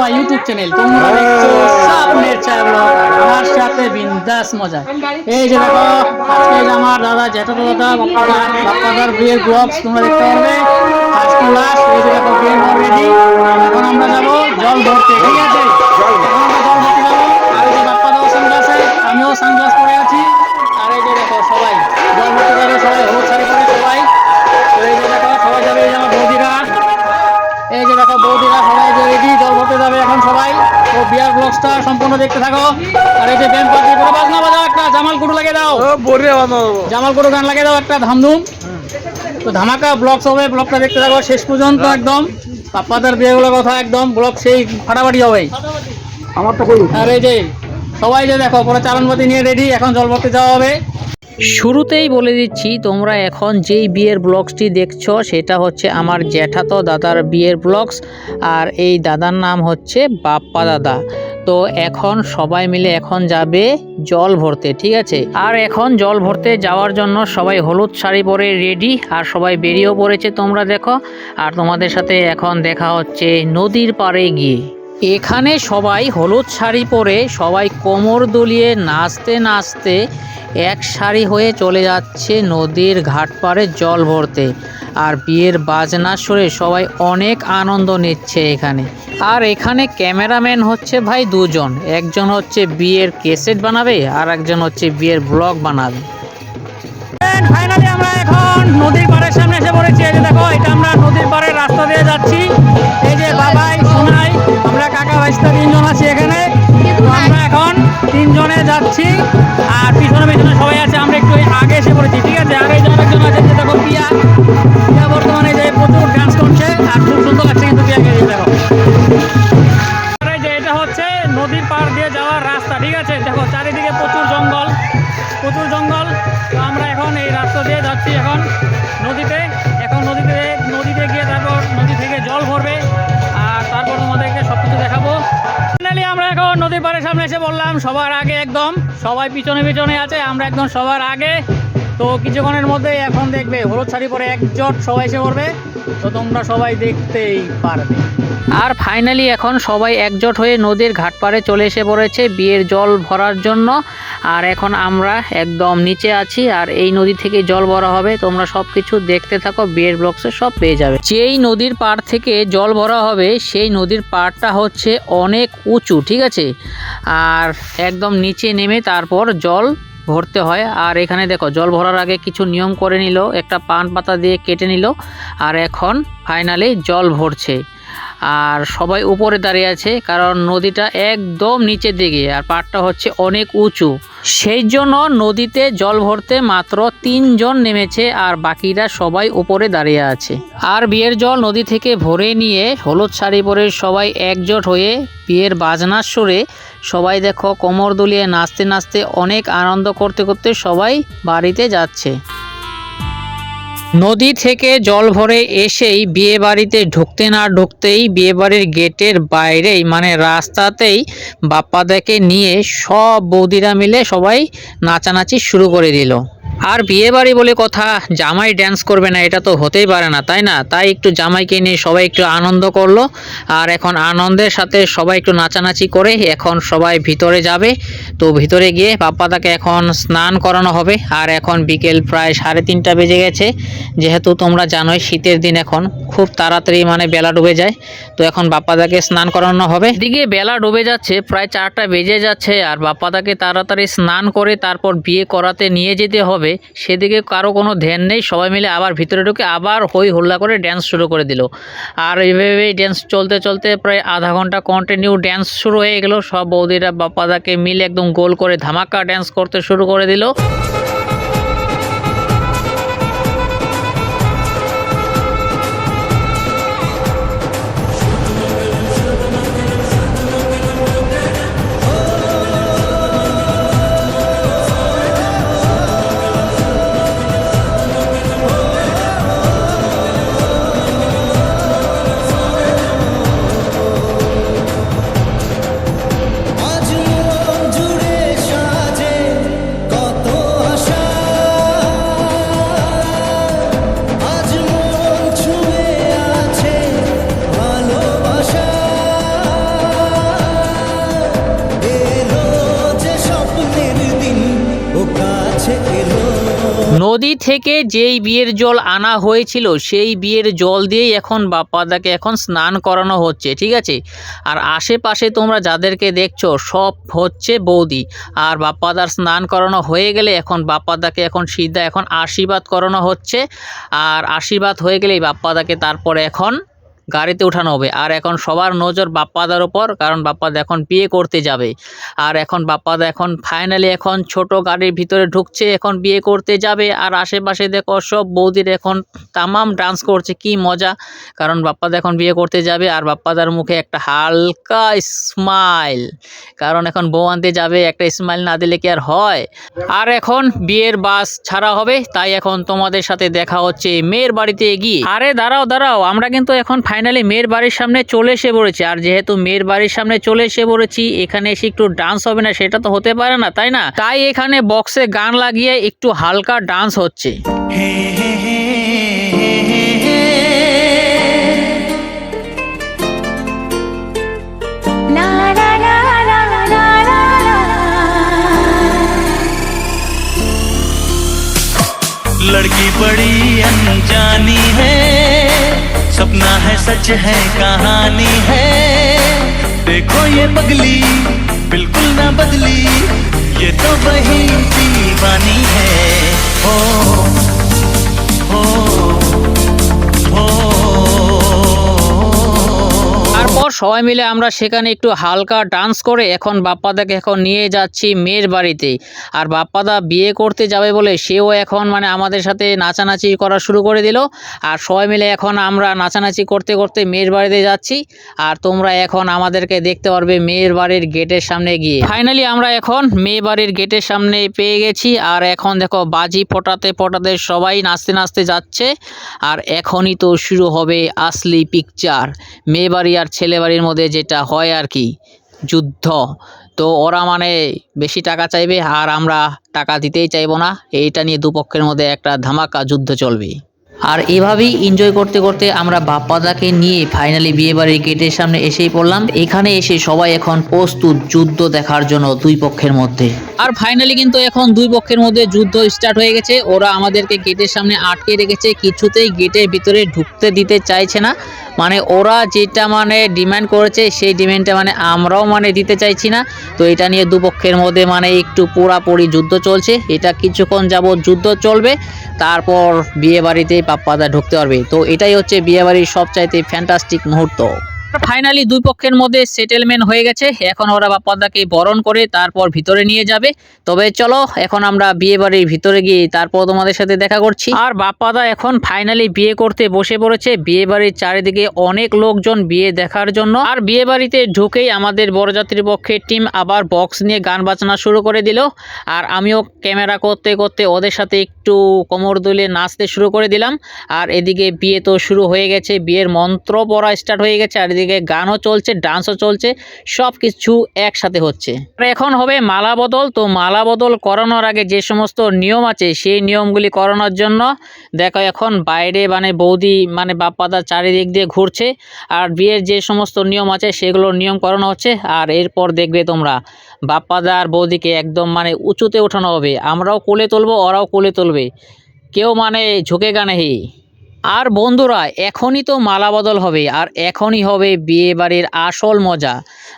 My YouTube channel তোমরা দেখছ স্বপ্নের চায় ব্লগ আমার সাথে বিন্দাস মজা। এই যে দেখো আজকে আমার দাদা জ্যাঠা দাদা বাপ্পাদার বাপ্পাদার বিয়ের ব্লগস তোমরা দেখতে পারবে। আজকে লাস্ট এই যে দেখো বিয়ের রেডি এখন আমরা যাব জল ধরতে। ঠিক আছে? ব্লগসটা সম্পূর্ণ দেখতে থাকো। আর এই যে ব্যান্ড পার্টি পুরো বাজনা বাজাও একটা জামাল কুটু লাগিয়ে দাও। জামাল কুটু গান লাগিয়ে দাও একটা ধামধুম। তো ধামাকা ব্লগস হবে ব্লগটা দেখতে থাকো শেষ পর্যন্ত একদম। পাপ্পাদের বিয়েগুলোর কথা একদম ব্লগ সেই ফাটাফাটি হবে। আমার তো কই? আর এই যে সবাই যে দেখো পুরো চালানপাতি নিয়ে রেডি এখন জল ভরতে যাওয়া হবে। শুরুতেই বলে দিচ্ছি তোমরা এখন যেই বিয়ের ব্লগসটি দেখছ সেটা হচ্ছে আমার জ্যাঠাতো দাদার বিয়ের ব্লগস আর এই দাদার নাম হচ্ছে বাপ্পা দাদা। তো এখন সবাই মিলে এখন যাবে জল ভরতে, ঠিক আছে? আর এখন জল ভরতে যাওয়ার জন্য সবাই হলুদ শাড়ি পরে রেডি আর সবাই বেরিয়েও পড়েছে তোমরা দেখো। আর তোমাদের সাথে এখন দেখা হচ্ছে নদীর পাড়ে গিয়ে। এখানে সবাই হলুদ শাড়ি পরে সবাই কোমর দুলিয়ে নাচতে নাচতে এক সারি হয়ে চলে যাচ্ছে নদীর ঘাট পাড়ে জল ভরতে। আর বিয়ের বাজনা সুরে সবাই অনেক আনন্দ নিচ্ছে এখানে। আর এখানে ক্যামেরাম্যান হচ্ছে ভাই দুজন। একজন হচ্ছে বিয়ের কেসেট বানাবে, আর একজন হচ্ছে বিয়ের ব্লগ বানাবে। আমরা এখন নদীর পাড়ের সামনে এসে পড়েছি। এই যে দেখো, এটা আমরা নদীর পাড়ের রাস্তা দিয়ে যাচ্ছি। এই যে বাবাই, সোনাই, আমরা কাকা, ভাইস্তা তিনজন আছি এখন। তিনজনে যাচ্ছি। আর পিছনে পিছনে সবাই আছে, আমরা একটু আগে এসে পড়েছি, ঠিক আছে? আর এই যে আরেকজন আছে যে দেখো পিয়া পিয়া বর্তমানে যে প্রচুর ডান্স করছে, আর খুব সুন্দর লাগছে কিন্তু পিয়াকে দেখো। এটা হচ্ছে নদীর পার দিয়ে যাওয়ার রাস্তা, ঠিক আছে? দেখো, চারিদিকে প্রচুর জঙ্গল প্রচুর জঙ্গল। এসে বললাম সবার আগে একদম সবাই পিছনে পিছনে আছে আমরা একদম সবার আগে। তো কিছুক্ষণের মধ্যেই এখন দেখবে হলুদ শাড়ি পরে একজোট সবাই এসে পড়বে, তো তোমরা সবাই দেখতেই পারবে। আর ফাইনালি এখন সবাই একজোট হয়ে নদীর ঘাট পাড়ে চলে এসে পড়েছে বিয়ের জল ভরার জন্য। আর এখন আমরা একদম নিচে আছি আর এই নদী থেকে জল ভরা হবে। তোমরা সব কিছু দেখতে থাকো, বিয়ের ব্লগসে সব পেয়ে যাবে। যেই নদীর পাড় থেকে জল ভরা হবে, সেই নদীর পাড়টা হচ্ছে অনেক উঁচু, ঠিক আছে? আর একদম নিচে নেমে তারপর জল ভরতে হয়। আর এখানে দেখো, জল ভরার আগে কিছু নিয়ম করে নিল। একটা পান পাতা দিয়ে কেটে নিল। আর এখন ফাইনালি জল ভরছে। আর সবাই উপরে দাঁড়িয়ে আছে, কারণ নদীটা একদম নিচের দিকে, আর পাড়টা হচ্ছে অনেক উঁচু। সেই জন্য নদীতে জল ভরতে মাত্র তিনজন নেমেছে, আর বাকিরা সবাই উপরে দাঁড়িয়ে আছে। আর বিয়ের জল নদী থেকে ভরে নিয়ে হলুদ শাড়ি পরে সবাই একজোট হয়ে বিয়ের বাজনার সুরে সবাই দেখো কোমর দুলিয়ে নাচতে নাচতে অনেক আনন্দ করতে করতে সবাই বাড়িতে যাচ্ছে। নদী থেকে জল ভরে এসেই বিয়ে বাড়িতে ঢুকতে না ঢুকতেই বিয়ে বাড়ির গেটের বাইরেই মানে রাস্তাতেই বাপ্পাদাকে নিয়ে সব বৌদিরা মিলে সবাই নাচানাচি শুরু করে দিল। আর বিয়ে বাড়ি বলে কথা, জামাই ড্যান্স করবে না, এটা তো হতেই পারে না, তাই না? তাই একটু জামাইকে নিয়ে সবাই একটু আনন্দ করল, আর এখন আনন্দের সাথে সবাই একটু নাচানাচি করে এখন সবাই ভিতরে যাবে। তো ভিতরে গিয়ে বাপ্পাদাকে এখন স্নান করানো হবে, আর এখন বিকেল প্রায় সাড়ে তিনটা বেজে গেছে। যেহেতু তোমরা জানোই শীতের দিন এখন, খুব তাড়াতাড়ি মানে বেলা ডুবে যায়। তো এখন বাপ্পাদাকে স্নান করানো হবে। এদিকে বেলা ডুবে যাচ্ছে, প্রায় চারটা বেজে যাচ্ছে, আর বাপ্পাদাকে তাড়াতাড়ি স্নান করে তারপর বিয়ে করাতে নিয়ে যেতে হবে। সেদিকে কারও কোনো ধ্যান নেই, সবাই মিলে আবার ভিতরে ঢুকে আবার হই হল্লা করে ড্যান্স শুরু করে দিল। আর এইভাবেই ড্যান্স চলতে চলতে প্রায় আধা ঘণ্টা কন্টিনিউ ড্যান্স শুরু হয়ে গেলো। সব বৌদিরা বাপাদাকে মিলে একদম গোল করে ধামাকা ড্যান্স করতে শুরু করে দিল। থেকে যেই বিয়ের জল আনা হয়েছিল, সেই বিয়ের জল দিয়েই এখন বাপ্পাদাকে এখন স্নান করানো হচ্ছে, ঠিক আছে? আর আশেপাশে তোমরা যাদেরকে দেখছ, সব হচ্ছে বৌদি। আর বাপ্পাদার স্নান করানো হয়ে গেলে এখন বাপ্পাদাকে এখন সিদ্ধা এখন আশীর্বাদ করানো হচ্ছে। আর আশীর্বাদ হয়ে গেলেই বাপ্পাদাকে তারপরে এখন গাড়িতে উঠানো হবে। আর এখন সবার নজর বাপ্পাদার ওপর, কারণ বাপ্পাদা এখন বিয়ে করতে যাবে। আর এখন বাপ্পাদা এখন ফাইনালি এখন ছোট গাড়ির ভিতরে ঢুকছে, এখন বিয়ে করতে যাবে। আর আশেপাশে দেখো সব বৌদির এখন তামাম ডান্স করছে, কি মজা। কারণ বাপ্পাদা এখন বিয়ে করতে যাবে, আর বাপ্পাদার মুখে একটা হালকা স্মাইল কারণ এখন বউ আনতে যাবে, একটা স্মাইল না দিলে কি আর হয়? আর এখন বিয়ের বাস ছাড়া হবে, তাই এখন তোমাদের সাথে দেখা হচ্ছে, মেয়ের বাড়িতে গিয়ে আরে দাঁড়াও দাঁড়াও, আমরা কিন্তু এখন ফাইনালি মেয়ের বাড়ির সামনে চলে এসে পড়েছি। আর যেহেতু মেয়ের বাড়ির সামনে চলে এসে পড়েছি, এখানে এসে একটু ডান্স হবে না, সেটা তো হতে পারে না, তাই না? তাই এখানে বক্সে গান লাগিয়ে একটু হালকা ডান্স হচ্ছে। सच है, कहानी है। देखो ये पगली, बिल्कुल ना बदली। ये तो वही दीवानी है। हो সবাই মিলে আমরা সেখানে একটু হালকা ডান্স করে এখন বাপ্পাদাকে এখন নিয়ে যাচ্ছি মেয়ের বাড়িতে। আর বাপ্পাদা বিয়ে করতে যাবে বলে সেও এখন মানে আমাদের সাথে নাচানাচি করা শুরু করে দিল। আর সবাই মিলে এখন আমরা নাচানাচি করতে করতে মেয়ের বাড়িতে যাচ্ছি। আর তোমরা এখন আমাদেরকে দেখতে পারবে মেয়ের বাড়ির গেটের সামনে গিয়ে। ফাইনালি আমরা এখন মেয়ে বাড়ির গেটের সামনে পেয়ে গেছি। আর এখন দেখো বাজি ফোটাতে ফোটাতে সবাই নাচতে নাচতে যাচ্ছে। আর এখনই তো শুরু হবে আসলি পিকচার মেয়ে বাড়ি আর ছেলে বাড়ির মধ্যে যেটা হয় আর কি, যুদ্ধ। তো ওরা মানে বেশি টাকা চাইবে আর আমরা টাকা দিতেই চাইব না। এইটা নিয়ে দুপক্ষের মধ্যে একটা ধামাকা যুদ্ধ চলবে। আর এভাবেই এনজয় করতে করতে আমরা বাপ্পাদাকে নিয়ে ফাইনালি বিয়ে বাড়ির গেটের সামনে এসেই পড়লাম। এখানে এসে সবাই এখন প্রস্তুত যুদ্ধ দেখার জন্য দুই পক্ষের মধ্যে। আর ফাইনালি কিন্তু এখন দুই পক্ষের মধ্যে যুদ্ধ স্টার্ট হয়ে গেছে। ওরা আমাদেরকে গেটের সামনে আটকে রেখেছে। কিছুতেই গেটের ভিতরে ঢুকতে দিতে চাইছে না। মানে ওরা যেটা মানে ডিমান্ড করেছে, সেই ডিমান্ডটা মানে আমরাও মানে দিতে চাইছি না। তো এটা নিয়ে দুপক্ষের মধ্যে মানে একটু পুরাপুরি যুদ্ধ চলছে। এটা কিছুক্ষণ যাবৎ যুদ্ধ চলবে। তারপর বিয়ে বাড়িতে পাপ্পাদা ঢুকতে পারবে। তো এটাই হচ্ছে বিয়ে বাড়ির সবচাইতে ফ্যান্টাস্টিক মুহূর্ত। ফাইনালি দুই পক্ষের মধ্যে সেটেলমেন্ট হয়ে গেছে। এখন ওরা বাপ্পাদাকে বরণ করে তারপর ভিতরে নিয়ে যাবে। তবে চলো, এখন আমরা বিয়ে বাড়ির ভিতরে গিয়ে তারপর তোমাদের সাথে দেখা করছি। আর বাপ্পাদা এখন ফাইনালি বিয়ে করতে বসে পড়েছে। বিয়ে বাড়ির চারিদিকে অনেক লোকজন বিয়ে দেখার জন্য। আর বিয়ে বাড়িতে ঢুকেই আমাদের বরযাত্রী পক্ষের টিম আবার বক্স নিয়ে গান বাজনা শুরু করে দিল। আর আমিও ক্যামেরা করতে করতে ওদের সাথে একটু কোমর দুলে নাচতে শুরু করে দিলাম। আর এদিকে বিয়ে তো শুরু হয়ে গেছে। বিয়ের মন্ত্র পড়া স্টার্ট হয়ে গেছে। আর এদিকে গানও চলছে ডান্সও চলছে সব কিছু একসাথে হচ্ছে। এখন হবে মালা বদল, তো মালা বদল করানোর আগে যে সমস্ত নিয়ম আছে, সেই নিয়মগুলি করানোর জন্য দেখো এখন বাইরে মানে বৌদি মানে বাপ্পাদা চারিদিক দিয়ে ঘুরছে, আর বিয়ের যে সমস্ত নিয়ম আছে সেগুলোর নিয়ম করানো হচ্ছে, আর এরপর দেখবে তোমরা বাপ্পাদা আর বৌদিকে একদম মানে উঁচুতে ওঠানো হবে। আমরাও কোলে তুলবো, ওরাও কোলে তুলবে। কেউ মানে ঝুঁকে গানে হি আর বন্ধুরা, এখনই তো মালা বদল হবে, আর এখনই হবে বিয়ে বাড়ির আসল মজা।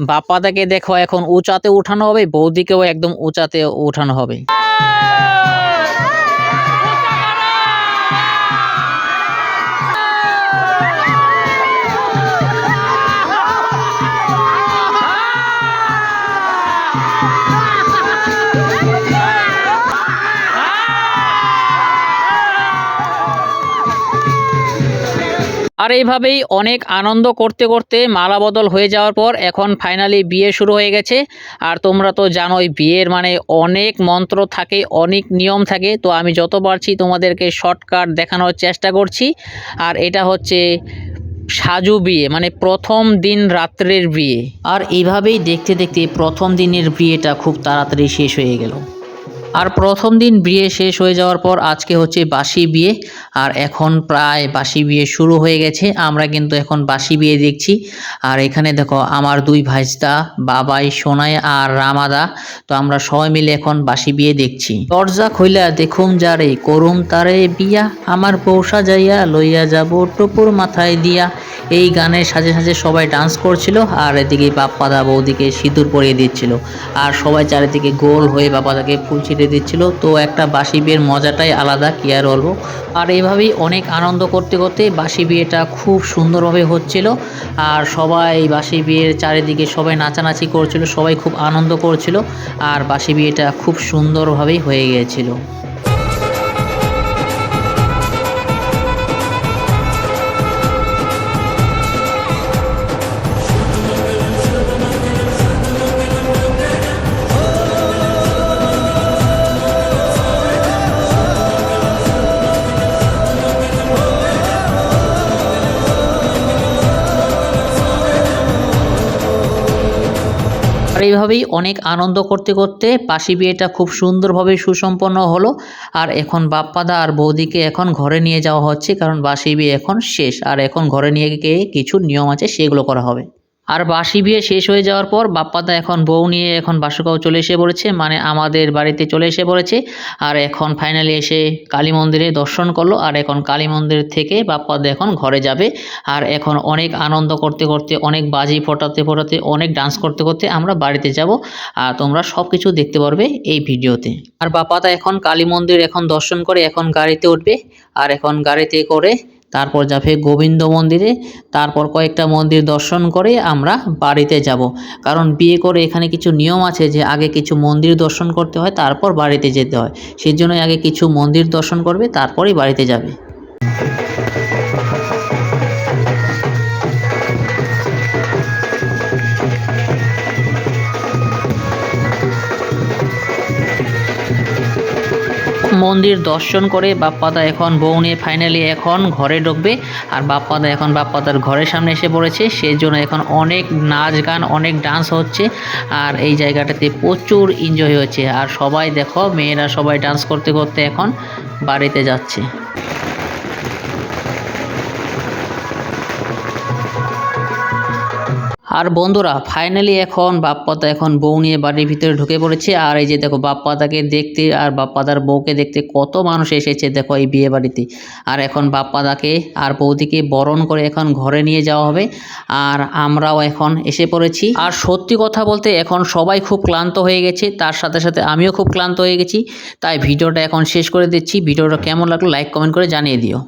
বাপ্পাদাকে দেখো, এখন উঁচাতে উঠানো হবে, বৌদিকেও একদম উঁচাতে উঠানো হবে। আর এইভাবেই অনেক আনন্দ করতে করতে মালা বদল হয়ে যাওয়ার পর এখন ফাইনালি বিয়ে শুরু হয়ে গেছে। আর তোমরা তো জানোই, বিয়ের মানে অনেক মন্ত্র থাকে, অনেক নিয়ম থাকে। তো আমি যত পারছি তোমাদেরকে শর্টকাট দেখানোর চেষ্টা করছি। আর এটা হচ্ছে সাজু বিয়ে মানে প্রথম দিন রাত্রের বিয়ে। আর এইভাবেই দেখতে দেখতে প্রথম দিনের বিয়েটা খুব তাড়াতাড়ি শেষ হয়ে গেল। আর প্রথম দিন বিয়ে শেষ হয়ে যাওয়ার পর আজকে হচ্ছে বাসি বিয়ে। আর এখন প্রায় বাসি বিয়ে শুরু হয়ে গেছে, আমরা কিন্তু এখন বাসি বিয়ে দেখছি। আর এখানে দেখো আমার দুই ভাইস্তা, বাবাই সোনাই আর রামাদা, তো আমরা সবাই মিলে এখন বাসি বিয়ে দেখছি। দরজা খইলা দেখুম যারে, করুম তারে বিয়া, আমার পৌষা যাইয়া লইয়া যাব টুপুর মাথায় দিয়া। এই গানের সাজে সাজে সবাই ডান্স করছিল, আর এদিকে বাপ্পাদা বৌদিকে সিঁদুর পরিয়ে দিচ্ছিল। আর সবাই চারিদিকে গোল হয়ে বাপ্পাদাকে ফুল ছিটে দিচ্ছিল। তো একটা বাসি বিয়ের মজাটাই আলাদা, কি আর বলব? আর এইভাবেই অনেক আনন্দ করতে করতে বাসি বিয়েটা খুব সুন্দরভাবে হচ্ছিল। আর সবাই বাসি বিয়ের চারিদিকে সবাই নাচানাচি করছিল, সবাই খুব আনন্দ করছিল। আর বাসি বিয়েটা খুব সুন্দরভাবেই হয়ে গিয়েছিল। এইভাবেই অনেক আনন্দ করতে করতে পাশি বিয়েটা খুব সুন্দরভাবে সুসম্পন্ন হলো। আর এখন বাপ্পাদা আর বৌদিকে এখন ঘরে নিয়ে যাওয়া হচ্ছে, কারণ বাসি বিয়ে এখন শেষ। আর এখন ঘরে নিয়ে গিয়ে কিছু নিয়ম আছে, সেগুলো করা হবে। আর বাসি বিয়ে শেষ হয়ে যাওয়ার পর বাপ্পাদা এখন বউ নিয়ে এখন বাসুকাও চলে এসে পড়েছে মানে আমাদের বাড়িতে চলে এসে পড়েছে। আর এখন ফাইনালি এসে কালী মন্দিরে দর্শন করল, আর এখন কালী মন্দির থেকে বাপ্পাদা এখন ঘরে যাবে। আর এখন অনেক আনন্দ করতে করতে, অনেক বাজি ফোটাতে ফোটাতে, অনেক ডান্স করতে করতে আমরা বাড়িতে যাব। আর তোমরা সব কিছু দেখতে পারবে এই ভিডিওতে। আর বাপ্পাদা এখন কালী মন্দির এখন দর্শন করে এখন গাড়িতে উঠবে। আর এখন গাড়িতে করে তারপর যাবে গোবিন্দ মন্দিরে, তারপর কয়েকটা মন্দির দর্শন করে আমরা বাড়িতে যাব। কারণ বিয়ে করে এখানে কিছু নিয়ম আছে যে আগে কিছু মন্দির দর্শন করতে হয়, তারপর বাড়িতে যেতে হয়। সেই জন্যই আগে কিছু মন্দির দর্শন করবে, তারপরেই বাড়িতে যাবে। মন্দির দর্শন করে বাপ্পাদা এখন বউ নিয়ে ফাইনালি এখন ঘরে ঢুকবে। আর বাপ্পাদা এখন বাপ্পাদার ঘরের সামনে এসে পড়েছে। সেই জন্য এখন অনেক নাচ গান, অনেক ডান্স হচ্ছে। আর এই জায়গাটাতে প্রচুর এনজয় হচ্ছে। আর সবাই দেখো, মেয়েরা সবাই ডান্স করতে করতে এখন বাড়িতে যাচ্ছে। আর বন্ধুরা ফাইনালি এখন বাপ্পাদা এখন বউ নিয়ে বাড়ির ভিতরে ঢুকে পড়েছে। আর এই যে দেখো বাপ্পাদাকে দেখতে আর বাপ্পাদার বউকে দেখতে কত মানুষ এসেছে দেখো এই বিয়ে বাড়িতে। আর এখন বাপ্পাদাকে আর বৌদিকে বরণ করে এখন ঘরে নিয়ে যাওয়া হবে। আর আমরাও এখন এসে পড়েছি। আর সত্যি কথা বলতে এখন সবাই খুব ক্লান্ত হয়ে গেছে। তার সাথে সাথে আমিও খুব ক্লান্ত হয়ে গেছি। তাই ভিডিওটা এখন শেষ করে দিচ্ছি। ভিডিওটা কেমন লাগল লাইক কমেন্ট করে জানিয়ে দিও।